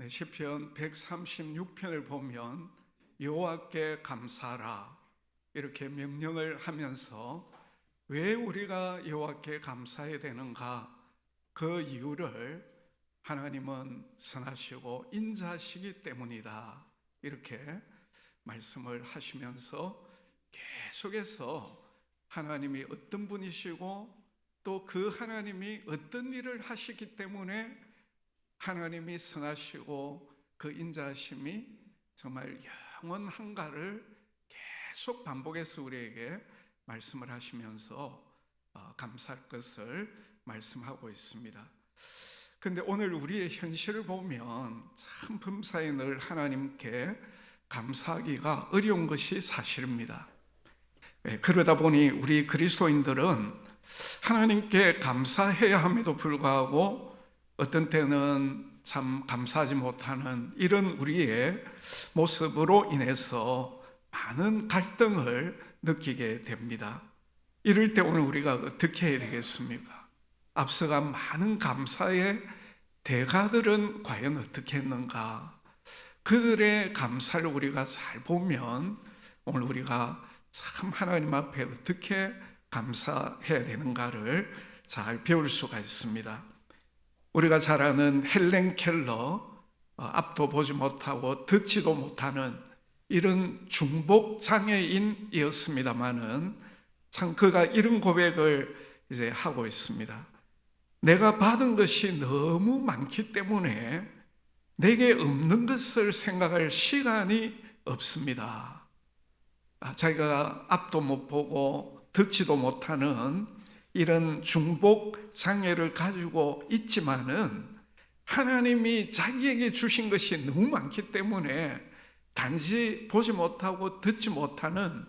네, 시편 136편을 보면 여호와께 감사라 이렇게 명령을 하면서 왜 우리가 여호와께 감사해야 되는가? 그 이유를 하나님은 선하시고 인자하시기 때문이다. 이렇게 말씀을 하시면서 계속해서 하나님이 어떤 분이시고 또 그 하나님이 어떤 일을 하시기 때문에 하나님이 선하시고 그 인자하심이 정말 영원한가를 계속 반복해서 우리에게 말씀을 하시면서 어, 감사할 것을 말씀하고 있습니다. 근데 오늘 우리의 현실을 보면 참 범사에 늘 하나님께 감사하기가 어려운 것이 사실입니다. 예, 그러다 보니 우리 그리스도인들은 하나님께 감사해야 함에도 불구하고 어떤 때는 참 감사하지 못하는 이런 우리의 모습으로 인해서 많은 갈등을 느끼게 됩니다. 이럴 때 오늘 우리가 어떻게 해야 되겠습니까? 앞서간 많은 감사의 대가들은 과연 어떻게 했는가? 그들의 감사를 우리가 잘 보면 오늘 우리가 참 하나님 앞에 어떻게 감사해야 되는가를 잘 배울 수가 있습니다. 우리가 잘 아는 헬렌 켈러 어, 앞도 보지 못하고 듣지도 못하는 이런 중복 장애인이었습니다만은 참 그가 이런 고백을 이제 하고 있습니다. 내가 받은 것이 너무 많기 때문에 내게 없는 것을 생각할 시간이 없습니다. 아, 자기가 앞도 못 보고 듣지도 못하는 이런 중복 장애를 가지고 있지만은 하나님이 자기에게 주신 것이 너무 많기 때문에 단지 보지 못하고 듣지 못하는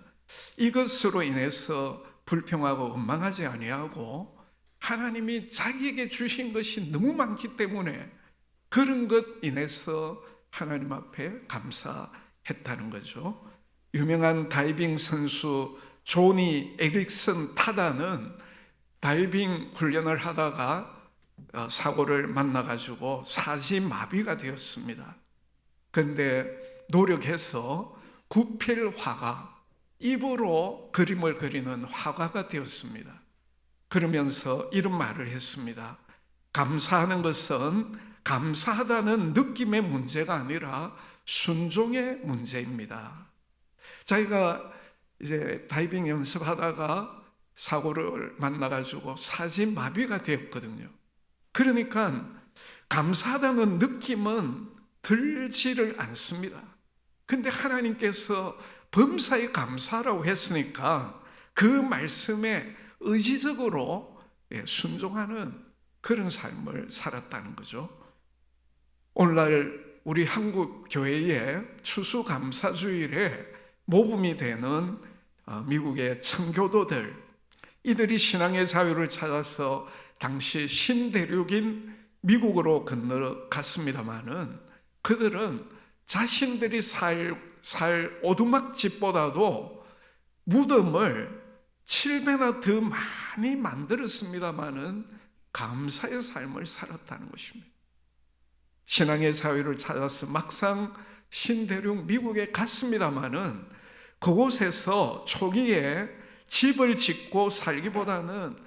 이것으로 인해서 불평하고 원망하지 아니하고 하나님이 자기에게 주신 것이 너무 많기 때문에 그런 것 인해서 하나님 앞에 감사했다는 거죠. 유명한 다이빙 선수 조니 에릭슨 타다는 다이빙 훈련을 하다가 어, 사고를 만나가지고 사지마비가 되었습니다. 근데 노력해서 구필 화가 입으로 그림을 그리는 화가가 되었습니다. 그러면서 이런 말을 했습니다. 감사하는 것은 감사하다는 느낌의 문제가 아니라 순종의 문제입니다. 자기가 이제 다이빙 연습하다가 사고를 만나가지고 사지마비가 되었거든요. 그러니까 감사하다는 느낌은 들지를 않습니다. 근데 하나님께서 범사에 감사라고 했으니까 그 말씀에 의지적으로 예, 순종하는 그런 삶을 살았다는 거죠. 오늘날 우리 한국 교회의 추수감사주일에 모범이 되는 어, 미국의 청교도들 이들이 신앙의 자유를 찾아서 당시 신대륙인 미국으로 건너갔습니다마는 그들은 자신들이 살, 살 오두막집보다도 무덤을 7배나 더 많이 만들었습니다마는 감사의 삶을 살았다는 것입니다. 신앙의 자유를 찾아서 막상 신대륙 미국에 갔습니다마는 그곳에서 초기에 집을 짓고 살기보다는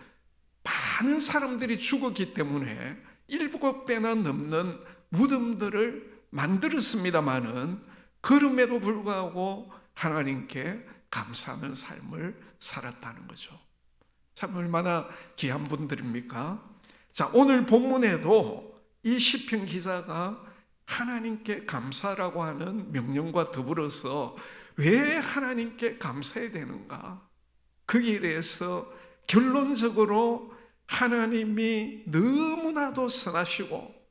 많은 사람들이 죽었기 때문에 일곱 배나 넘는 무덤들을 만들었습니다마는 그럼에도 불구하고 하나님께 감사하는 삶을 살았다는 거죠. 참 얼마나 귀한 분들입니까? 자, 오늘 본문에도 이 시편 기자가 하나님께 감사라고 하는 명령과 더불어서 왜 하나님께 감사해야 되는가? 거기에 대해서 결론적으로 하나님이 너무나도 선하시고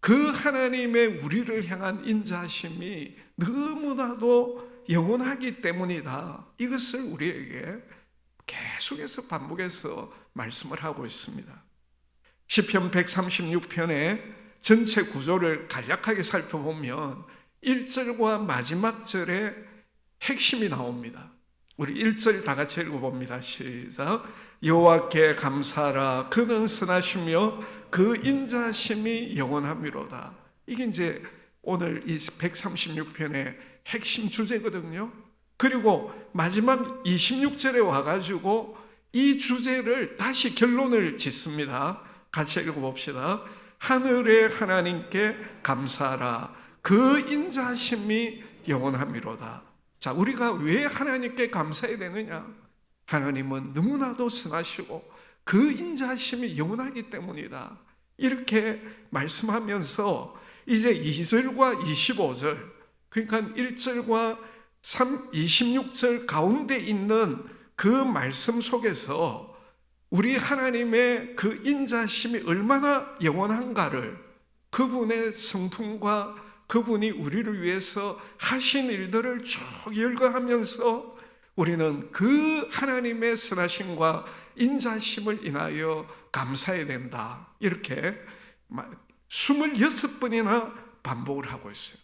그 하나님의 우리를 향한 인자하심이 너무나도 영원하기 때문이다. 이것을 우리에게 계속해서 반복해서 말씀을 하고 있습니다. 시편 136편의 전체 구조를 간략하게 살펴보면 1절과 마지막 절에 핵심이 나옵니다. 우리 1절 다 같이 읽어봅니다. 시작. 여호와께 감사라 그는 선하시며 그 인자심이 영원함이로다. 이게 이제 오늘 이 136편의 핵심 주제거든요. 그리고 마지막 26절에 와가지고 이 주제를 다시 결론을 짓습니다. 같이 읽어봅시다. 하늘의 하나님께 감사하라. 그 인자심이 영원함이로다. 자, 우리가 왜 하나님께 감사해야 되느냐? 하나님은 너무나도 선하시고 그 인자심이 영원하기 때문이다. 이렇게 말씀하면서 이제 2절과 25절, 그러니까 1절과 3, 26절 가운데 있는 그 말씀 속에서 우리 하나님의 그 인자심이 얼마나 영원한가를 그분의 성품과 그분이 우리를 위해서 하신 일들을 쭉 열거하면서 우리는 그 하나님의 선하심과 인자심을 인하여 감사해야 된다. 이렇게 26번이나 반복을 하고 있어요.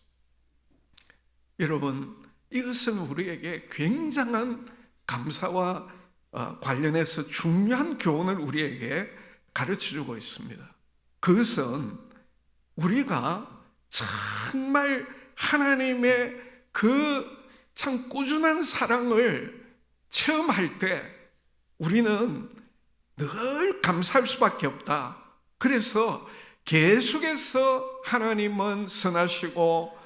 여러분, 이것은 우리에게 굉장한 감사와 어, 관련해서 중요한 교훈을 우리에게 가르쳐 주고 있습니다. 그것은 우리가 정말 하나님의 그 참 꾸준한 사랑을 체험할 때 우리는 늘 감사할 수밖에 없다. 그래서 계속해서 하나님은 선하시고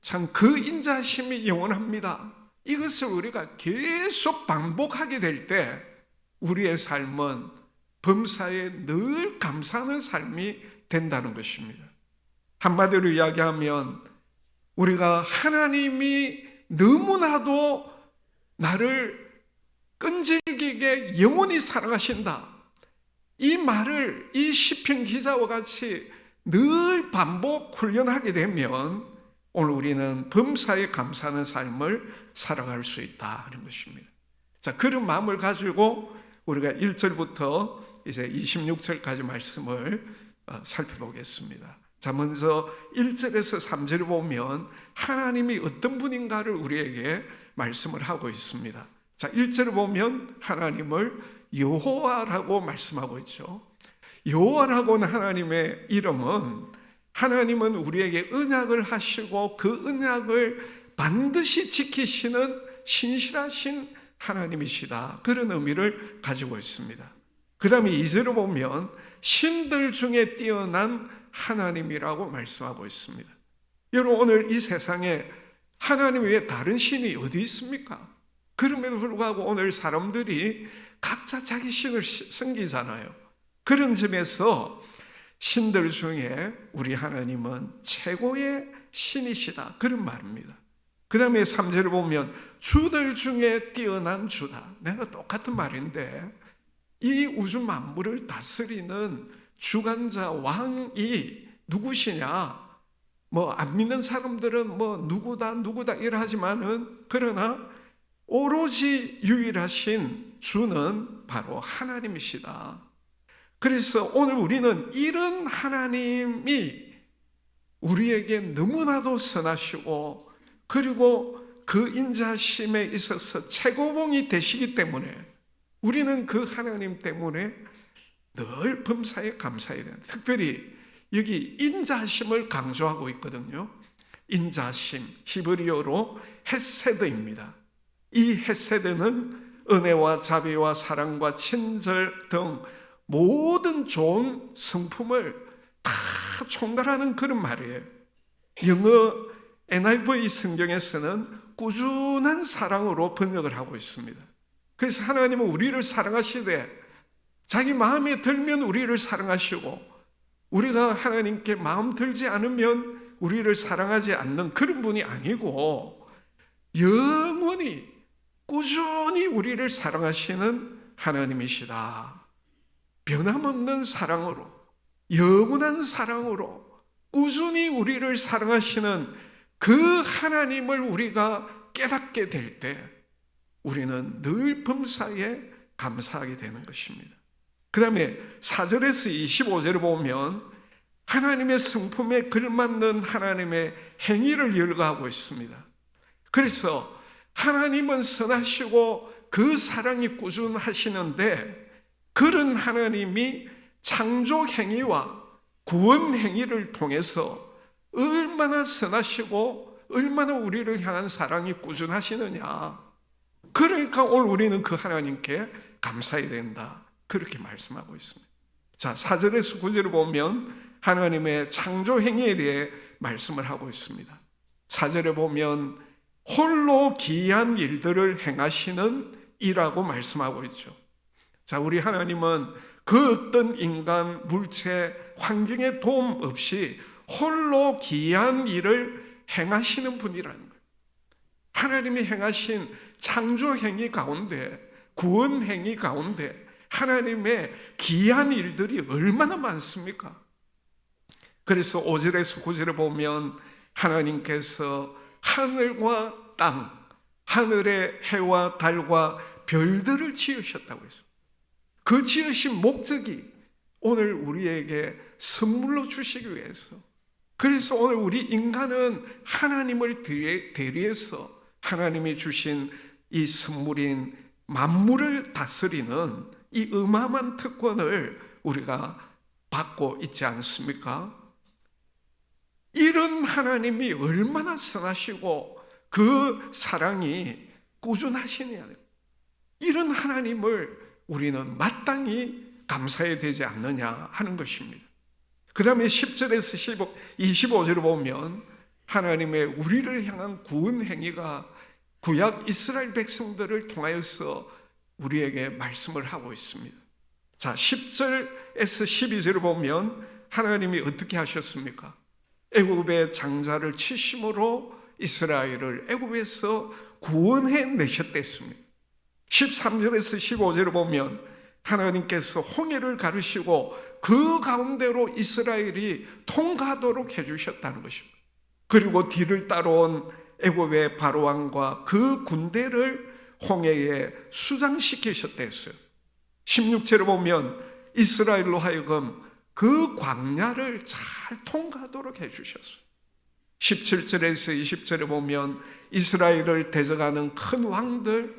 참 그 인자심이 영원합니다. 이것을 우리가 계속 반복하게 될 때 우리의 삶은 범사에 늘 감사하는 삶이 된다는 것입니다. 한마디로 이야기하면 우리가 하나님이 너무나도 나를 끈질기게 영원히 사랑하신다. 이 말을 이 시편 기자와 같이 늘 반복 훈련하게 되면 오늘 우리는 범사에 감사하는 삶을 살아갈 수 있다 하는 것입니다. 자, 그런 마음을 가지고 우리가 1절부터 이제 26절까지 말씀을 어, 살펴보겠습니다. 자, 먼저 1절에서 3절을 보면 하나님이 어떤 분인가를 우리에게 말씀을 하고 있습니다. 자, 1절을 보면 하나님을 여호와라고 말씀하고 있죠. 여호와라고는 하나님의 이름은 하나님은 우리에게 언약을 하시고 그 언약을 반드시 지키시는 신실하신 하나님이시다. 그런 의미를 가지고 있습니다. 그 다음에 2절을 보면 신들 중에 뛰어난 하나님이라고 말씀하고 있습니다. 여러분 오늘 이 세상에 하나님 외에 다른 신이 어디 있습니까? 그럼에도 불구하고 오늘 사람들이 각자 자기 신을 섬기잖아요. 그런 점에서 신들 중에 우리 하나님은 최고의 신이시다. 그런 말입니다. 그 다음에 3절을 보면 주들 중에 뛰어난 주다. 내가 똑같은 말인데 이 우주 만물을 다스리는 주관자 왕이 누구시냐? 뭐 안 믿는 사람들은 뭐 누구다 누구다 이러하지만은 그러나 오로지 유일하신 주는 바로 하나님이시다. 그래서 오늘 우리는 이런 하나님이 우리에게 너무나도 선하시고 그리고 그 인자심에 있어서 최고봉이 되시기 때문에 우리는 그 하나님 때문에 늘 범사에 감사해야 된다. 특별히 여기 인자심을 강조하고 있거든요. 인자심, 히브리어로 헤세드입니다. 이 헤세드는 은혜와 자비와 사랑과 친절 등 모든 좋은 성품을 다 총괄하는 그런 말이에요. 영어 NIV 성경에서는 꾸준한 사랑으로 번역을 하고 있습니다. 그래서 하나님은 우리를 사랑하시되 자기 마음에 들면 우리를 사랑하시고 우리가 하나님께 마음 들지 않으면 우리를 사랑하지 않는 그런 분이 아니고 영원히 꾸준히 우리를 사랑하시는 하나님이시다. 변함없는 사랑으로 영원한 사랑으로 꾸준히 우리를 사랑하시는 그 하나님을 우리가 깨닫게 될 때 우리는 늘 범사에 감사하게 되는 것입니다. 그 다음에 4절에서 25절을 보면 하나님의 성품에 걸맞는 하나님의 행위를 열거하고 있습니다. 그래서 하나님은 선하시고 그 사랑이 꾸준하시는데 그런 하나님이 창조 행위와 구원 행위를 통해서 얼마나 선하시고 얼마나 우리를 향한 사랑이 꾸준하시느냐. 그러니까 오늘 우리는 그 하나님께 감사해야 된다. 그렇게 말씀하고 있습니다. 자, 4절에서 9절을 보면 하나님의 창조 행위에 대해 말씀을 하고 있습니다. 4절에 보면 홀로 기이한 일들을 행하시는 이라고 말씀하고 있죠. 자, 우리 하나님은 그 어떤 인간, 물체, 환경의 도움 없이 홀로 기이한 일을 행하시는 분이라는 거예요. 하나님이 행하신 창조 행위 가운데, 구원 행위 가운데 하나님의 기이한 일들이 얼마나 많습니까? 그래서 5절에서 9절에 보면 하나님께서 하늘과 땅, 하늘의 해와 달과 별들을 지으셨다고 했어요. 그 지으신 목적이 오늘 우리에게 선물로 주시기 위해서. 그래서 오늘 우리 인간은 하나님을 대리- 대리해서 하나님이 주신 이 선물인 만물을 다스리는 이 어마어마한 특권을 우리가 받고 있지 않습니까? 이런 하나님이 얼마나 선하시고 그 사랑이 꾸준하시냐. 이런 하나님을 우리는 마땅히 감사해야 되지 않느냐 하는 것입니다. 그 다음에 10절에서 15, 25절을 보면 하나님의 우리를 향한 구원 행위가 구약 이스라엘 백성들을 통하여서 우리에게 말씀을 하고 있습니다. 자, 10절에서 12절을 보면 하나님이 어떻게 하셨습니까? 애굽의 장자를 치심으로 이스라엘을 애굽에서 구원해 내셨댔습니다. 13절에서 15절을 보면 하나님께서 홍해를 가르시고 그 가운데로 이스라엘이 통과하도록 해주셨다는 것입니다. 그리고 뒤를 따라온 애굽의 바로왕과 그 군대를 홍해에 수장시키셨댔어요. 16절을 보면 이스라엘로 하여금 그 광야를 잘 통과하도록 해주셨어요. 17절에서 20절에 보면 이스라엘을 대적하는 큰 왕들,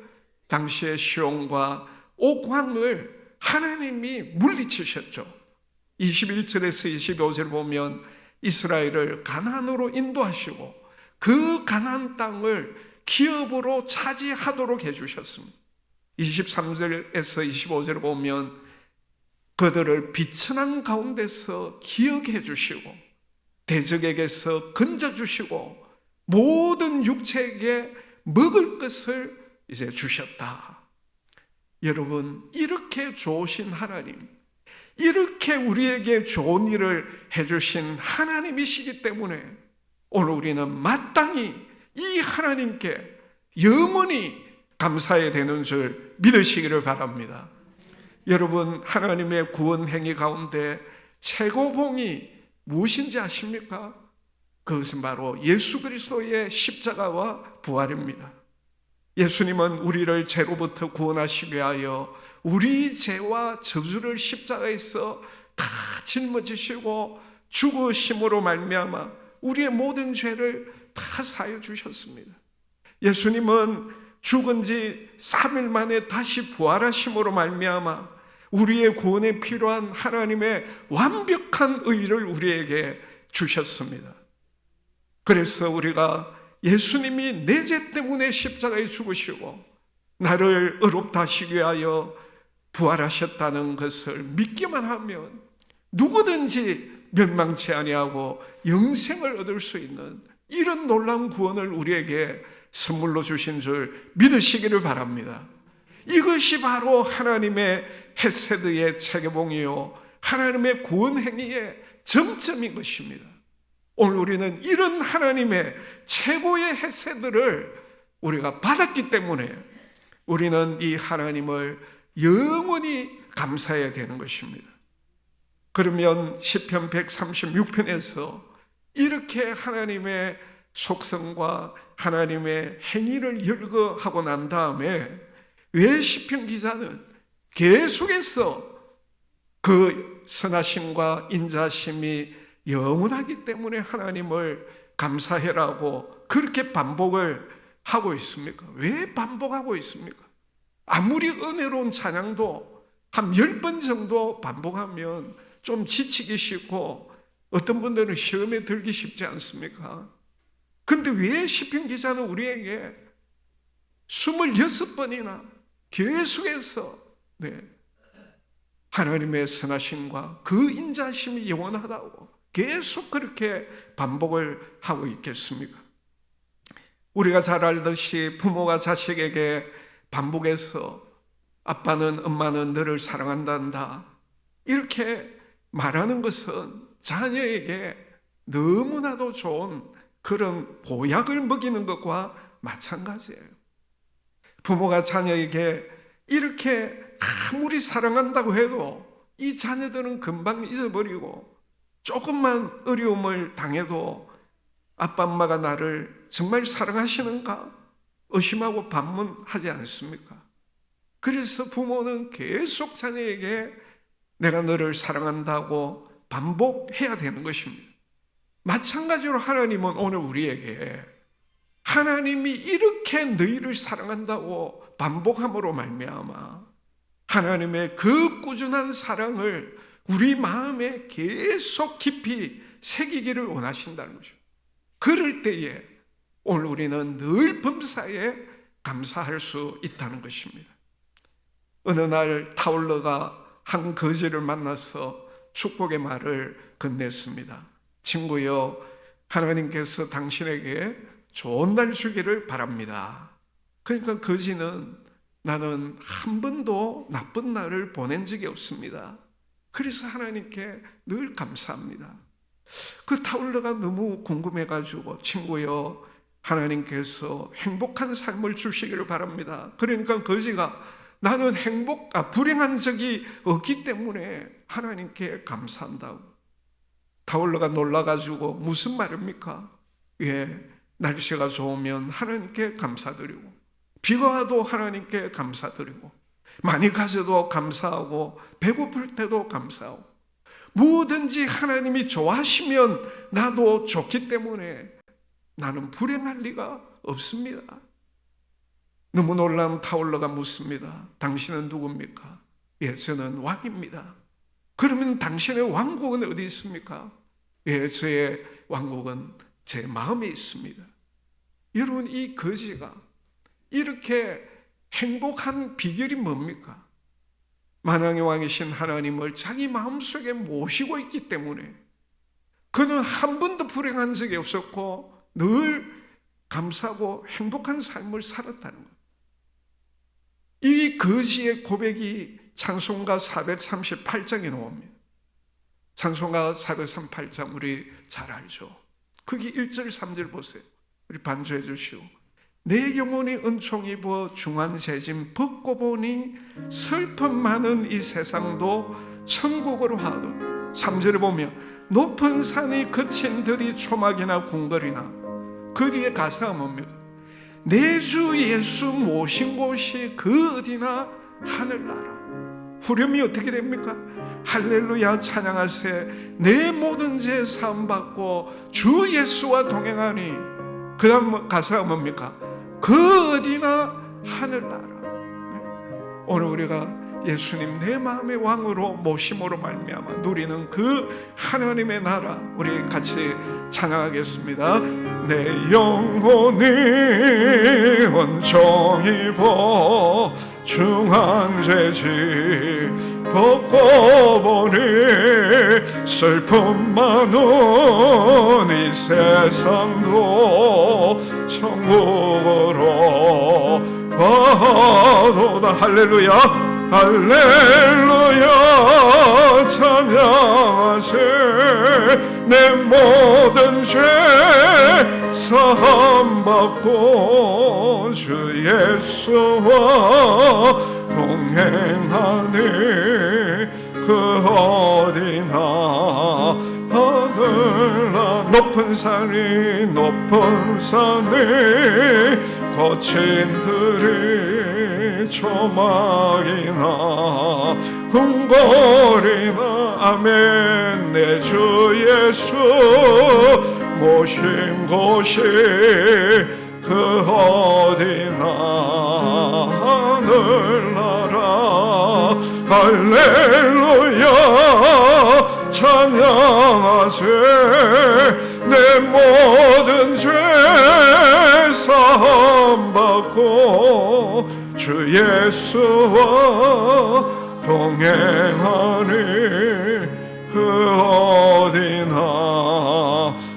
당시의 시온과 옥왕을 하나님이 물리치셨죠. 21절에서 25절 보면 이스라엘을 가난으로 인도하시고 그 가난 땅을 기업으로 차지하도록 해주셨습니다. 23절에서 25절을 보면 그들을 비천한 가운데서 기억해 주시고 대적에게서 건져 주시고 모든 육체에게 먹을 것을 이제 주셨다. 여러분, 이렇게 좋으신 하나님, 이렇게 우리에게 좋은 일을 해 주신 하나님이시기 때문에 오늘 우리는 마땅히 이 하나님께 영원히 감사해야 되는 줄 믿으시기를 바랍니다. 여러분, 하나님의 구원 행위 가운데 최고봉이 무엇인지 아십니까? 그것은 바로 예수 그리스도의 십자가와 부활입니다. 예수님은 우리를 죄로부터 구원하시기 위하여 우리 죄와 저주를 십자가에서 다 짊어지시고 죽으심으로 말미암아 우리의 모든 죄를 다 사여 주셨습니다. 예수님은 죽은 지 3일 만에 다시 부활하심으로 말미암아 우리의 구원에 필요한 하나님의 완벽한 의를 우리에게 주셨습니다. 그래서 우리가 예수님이 내 죄 때문에 십자가에 죽으시고 나를 의롭다 하시기 위하여 부활하셨다는 것을 믿기만 하면 누구든지 멸망치 아니하고 영생을 얻을 수 있는 이런 놀라운 구원을 우리에게 선물로 주신 줄 믿으시기를 바랍니다. 이것이 바로 하나님의 헤세드의 체계봉이요 하나님의 구원 행위의 정점인 것입니다. 오늘 우리는 이런 하나님의 최고의 헤세드를 우리가 받았기 때문에 우리는 이 하나님을 영원히 감사해야 되는 것입니다. 그러면 시편 136편에서 이렇게 하나님의 속성과 하나님의 행위를 열거하고 난 다음에 왜 시편 기자는 계속해서 그 선하심과 인자심이 영원하기 때문에 하나님을 감사해라고 그렇게 반복을 하고 있습니까? 왜 반복하고 있습니까? 아무리 은혜로운 찬양도 한 열 번 정도 반복하면 좀 지치기 쉽고 어떤 분들은 시험에 들기 쉽지 않습니까? 근데 왜 시편 기자는 우리에게 26번이나 계속해서 네, 하나님의 선하심과 그 인자심이 영원하다고 계속 그렇게 반복을 하고 있겠습니까? 우리가 잘 알듯이 부모가 자식에게 반복해서 아빠는 엄마는 너를 사랑한단다 이렇게 말하는 것은 자녀에게 너무나도 좋은 그런 보약을 먹이는 것과 마찬가지예요. 부모가 자녀에게 이렇게 아무리 사랑한다고 해도 이 자녀들은 금방 잊어버리고 조금만 어려움을 당해도 아빠 엄마가 나를 정말 사랑하시는가 의심하고 반문하지 않습니까? 그래서 부모는 계속 자녀에게 내가 너를 사랑한다고 반복해야 되는 것입니다. 마찬가지로 하나님은 오늘 우리에게 하나님이 이렇게 너희를 사랑한다고 반복함으로 말미암아 하나님의 그 꾸준한 사랑을 우리 마음에 계속 깊이 새기기를 원하신다는 거죠. 그럴 때에 오늘 우리는 늘 범사에 감사할 수 있다는 것입니다. 어느 날 타올러가 한 거지를 만나서 축복의 말을 건넸습니다. 친구여, 하나님께서 당신에게 좋은 날 주기를 바랍니다. 그러니까 거지는 나는 한 번도 나쁜 날을 보낸 적이 없습니다. 그래서 하나님께 늘 감사합니다. 그 타올러가 너무 궁금해가지고 친구여 하나님께서 행복한 삶을 주시기를 바랍니다. 그러니까 거지가 나는 행복, 아, 불행한 적이 없기 때문에 하나님께 감사한다고. 타올러가 놀라가지고 무슨 말입니까? 예, 날씨가 좋으면 하나님께 감사드리고, 비가 와도 하나님께 감사드리고, 많이 가져도 감사하고, 배고플 때도 감사하고, 뭐든지 하나님이 좋아하시면 나도 좋기 때문에 나는 불행할 리가 없습니다. 너무 놀라운 타올러가 묻습니다. 당신은 누굽니까? 예, 저는 왕입니다. 그러면 당신의 왕국은 어디 있습니까? 예, 저의 왕국은 제 마음에 있습니다. 여러분, 이 거지가 이렇게 행복한 비결이 뭡니까? 만왕의 왕이신 하나님을 자기 마음속에 모시고 있기 때문에 그는 한 번도 불행한 적이 없었고 늘 감사하고 행복한 삶을 살았다는 것. 이 거지의 고백이 찬송가 438장에 나옵니다. 찬송가 438장 우리 잘 알죠. 거기 1절 3절 보세요. 우리 반주해 주시오. 내 영혼이 은총 입어 중한 재짐 벗고 보니 슬픔 많은 이 세상도 천국으로 하도 3절에 보면 높은 산이 그친 들이 초막이나 궁궐이나 그 뒤에 가사가 뭡니까? 내 주 예수 모신 곳이 그 어디나 하늘나라 후렴이 어떻게 됩니까? 할렐루야 찬양하세 내 모든 죄 사함 받고 주 예수와 동행하니 그 다음 가사가 뭡니까? 그 어디나 하늘나라 네. 오늘 우리가 예수님 내 마음의 왕으로 모심으로 말미암아 누리는 그 하나님의 나라 우리 같이 찬양하겠습니다. 내 영혼이 온종일 보 중한 죄지 벗고 보니 슬픔 많은 이 세상도 천국으로 와도다. 할렐루야 할렐루야. 찬양하세 내 모든 죄 사함 받고 주 예수와 동행하니 그 어디나 하늘나 높은 산이 높은 산이 거친 들이 초막이나 궁궐이나 아멘 내 주 예수 모신 곳이 그 어디나 하늘나라. 할렐루야 찬양하세. 내 모든 죄 사함받고 주 예수와 동행하니 그 어디나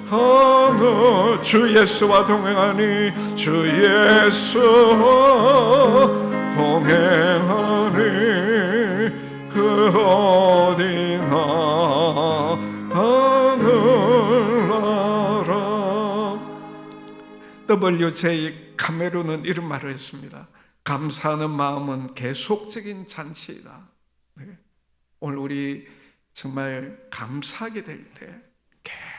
하늘 주 예수와 동행하니 주 예수와 동행하니 그 어디나 하늘나라 WJ 카메론은 이런 말을 했습니다. 감사하는 마음은 계속적인 잔치이다. 네. 오늘 우리 정말 감사하게 될 때 계속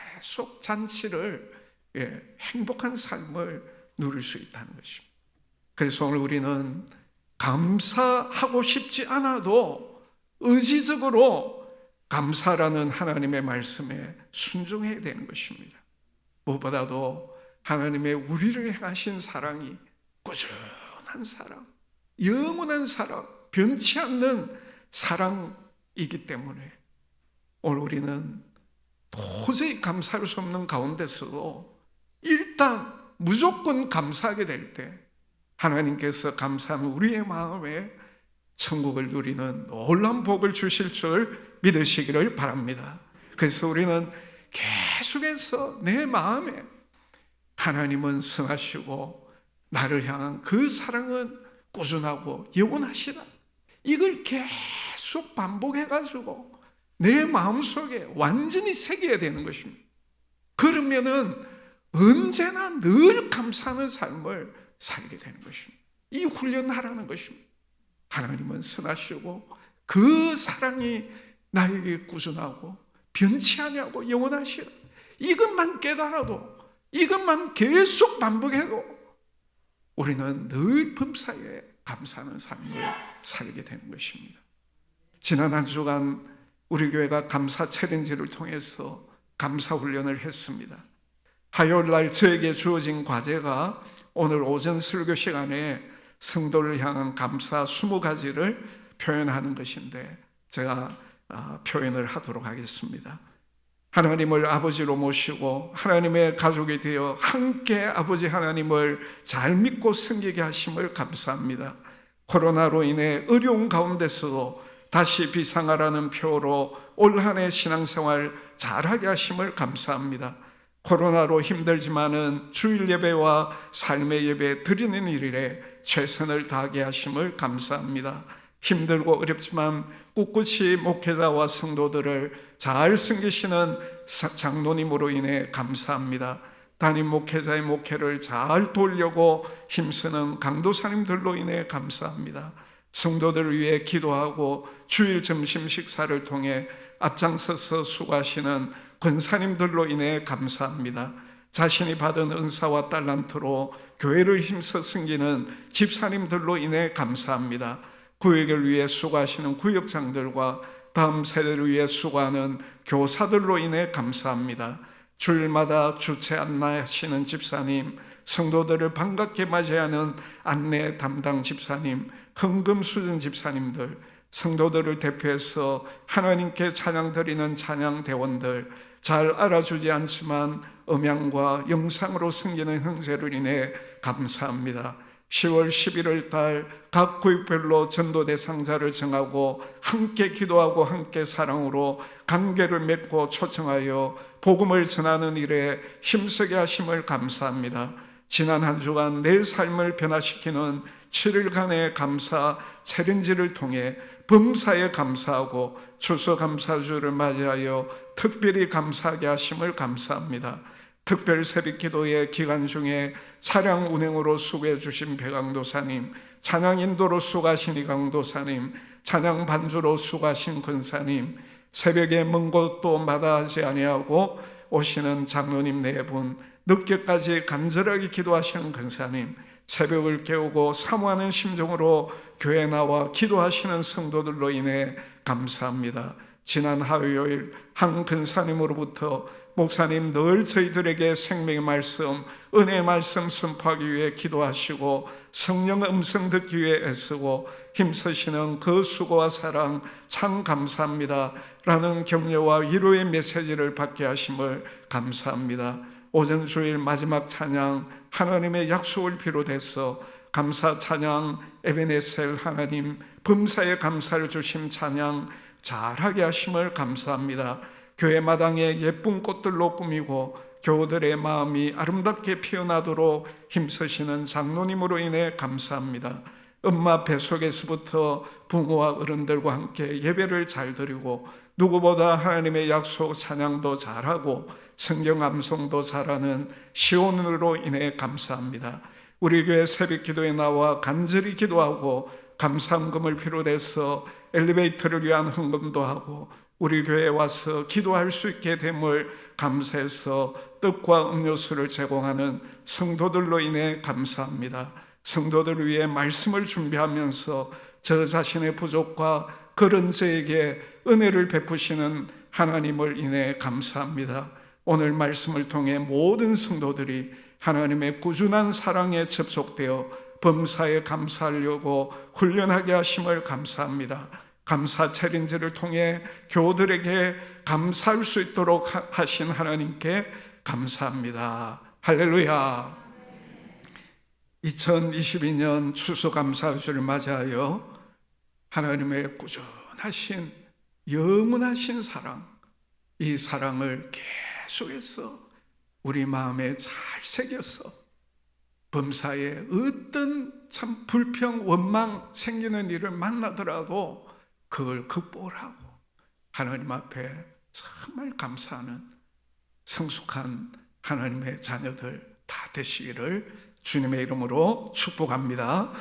잔치를 예, 행복한 삶을 누릴 수 있다는 것입니다. 그래서 오늘 우리는 감사하고 싶지 않아도 의지적으로 감사라는 하나님의 말씀에 순종해야 되는 것입니다. 무엇보다도 하나님의 우리를 향하신 사랑이 꾸준한 사랑, 영원한 사랑, 변치 않는 사랑이기 때문에 오늘 우리는 도저히 감사할 수 없는 가운데서도 일단 무조건 감사하게 될 때 하나님께서 감사하면 우리의 마음에 천국을 누리는 놀라운 복을 주실 줄 믿으시기를 바랍니다. 그래서 우리는 계속해서 내 마음에 하나님은 성하시고 나를 향한 그 사랑은 꾸준하고 영원하시다. 이걸 계속 반복해가지고 내 마음속에 완전히 새겨야 되는 것입니다. 그러면은 언제나 늘 감사하는 삶을 살게 되는 것입니다. 이 훈련하라는 것입니다. 하나님은 선하시고 그 사랑이 나에게 꾸준하고 변치 아니하고 영원하시다. 이것만 깨달아도 이것만 계속 반복해도 우리는 늘 범사에 감사하는 삶을 살게 되는 것입니다. 지난 한 주간 우리 교회가 감사 챌린지를 통해서 감사 훈련을 했습니다. 화요일 날 저에게 주어진 과제가 오늘 오전 설교 시간에 성도를 향한 감사 20가지를 표현하는 것인데 제가 아, 표현을 하도록 하겠습니다. 하나님을 아버지로 모시고 하나님의 가족이 되어 함께 아버지 하나님을 잘 믿고 섬기게 하심을 감사합니다. 코로나로 인해 어려운 가운데서도 다시 비상하라는 표로 올 한 해 신앙생활 잘하게 하심을 감사합니다. 코로나로 힘들지만은 주일 예배와 삶의 예배 드리는 일에 최선을 다하게 하심을 감사합니다. 힘들고 어렵지만 꿋꿋이 목회자와 성도들을 잘 섬기시는 장로님으로 인해 감사합니다. 담임 목회자의 목회를 잘 돌려고 힘쓰는 강도사님들로 인해 감사합니다. 성도들을 위해 기도하고 주일 점심 식사를 통해 앞장서서 수고하시는 권사님들로 인해 감사합니다. 자신이 받은 은사와 달란트로 교회를 힘써 섬기는 집사님들로 인해 감사합니다. 구역을 위해 수고하시는 구역장들과 다음 세대를 위해 수고하는 교사들로 인해 감사합니다. 주일마다 주체 안내하시는 집사님, 성도들을 반갑게 맞이하는 안내 담당 집사님, 헌금 수준 집사님들, 성도들을 대표해서 하나님께 찬양 드리는 찬양 대원들, 잘 알아주지 않지만 음향과 영상으로 섬기는 형제를 인해 감사합니다. 10월 11월 달 각 구역별로 전도 대상자를 정하고 함께 기도하고 함께 사랑으로 관계를 맺고 초청하여 복음을 전하는 일에 힘쓰게 하심을 감사합니다. 지난 한 주간 내 삶을 변화시키는 7일간의 감사 챌린지를 통해 범사에 감사하고 추수감사주를 맞이하여 특별히 감사하게 하심을 감사합니다. 특별 새벽 기도의 기간 중에 차량 운행으로 수고해 주신 배강도사님, 찬양 인도로 수고하신 이강도사님, 찬양 반주로 수고하신 근사님, 새벽에 먼 곳도 마다하지 아니하고 오시는 장로님 네 분, 늦게까지 간절하게 기도하시는 근사님, 새벽을 깨우고 사모하는 심정으로 교회 나와 기도하시는 성도들로 인해 감사합니다. 지난 화요일 한 근사님으로부터 목사님 늘 저희들에게 생명의 말씀, 은혜의 말씀 선포하기 위해 기도하시고 성령 음성 듣기 위해 애쓰고 힘쓰시는 그 수고와 사랑 참 감사합니다. 라는 격려와 위로의 메시지를 받게 하심을 감사합니다. 오전 주일 마지막 찬양 하나님의 약속을 비롯해서 감사 찬양 에베네셀 하나님 범사에 감사를 주심 찬양 잘하게 하심을 감사합니다. 교회 마당에 예쁜 꽃들로 꾸미고 교우들의 마음이 아름답게 피어나도록 힘쓰시는 장로님으로 인해 감사합니다. 엄마 뱃속에서부터 부모와 어른들과 함께 예배를 잘 드리고 누구보다 하나님의 약속 찬양도 잘하고 성경 암송도 잘하는 시온으로 인해 감사합니다. 우리 교회 새벽 기도에 나와 간절히 기도하고 감사금을 비롯해서 엘리베이터를 위한 헌금도 하고 우리 교회에 와서 기도할 수 있게 됨을 감사해서 떡과 음료수를 제공하는 성도들로 인해 감사합니다. 성도들을 위해 말씀을 준비하면서 저 자신의 부족과 그런 저에게 은혜를 베푸시는 하나님을 인해 감사합니다. 오늘 말씀을 통해 모든 성도들이 하나님의 꾸준한 사랑에 접속되어 범사에 감사하려고 훈련하게 하심을 감사합니다. 감사 챌린지를 통해 교우들에게 감사할 수 있도록 하- 하신 하나님께 감사합니다. 할렐루야. 2022년 추수감사주를 맞이하여 하나님의 꾸준하신 영원하신 사랑, 이 사랑을 계속해서 우리 마음에 잘 새겨서 범사에 어떤 참 불평, 원망 생기는 일을 만나더라도 그걸 극복을 하고 하나님 앞에 정말 감사하는 성숙한 하나님의 자녀들 다 되시기를 주님의 이름으로 축복합니다.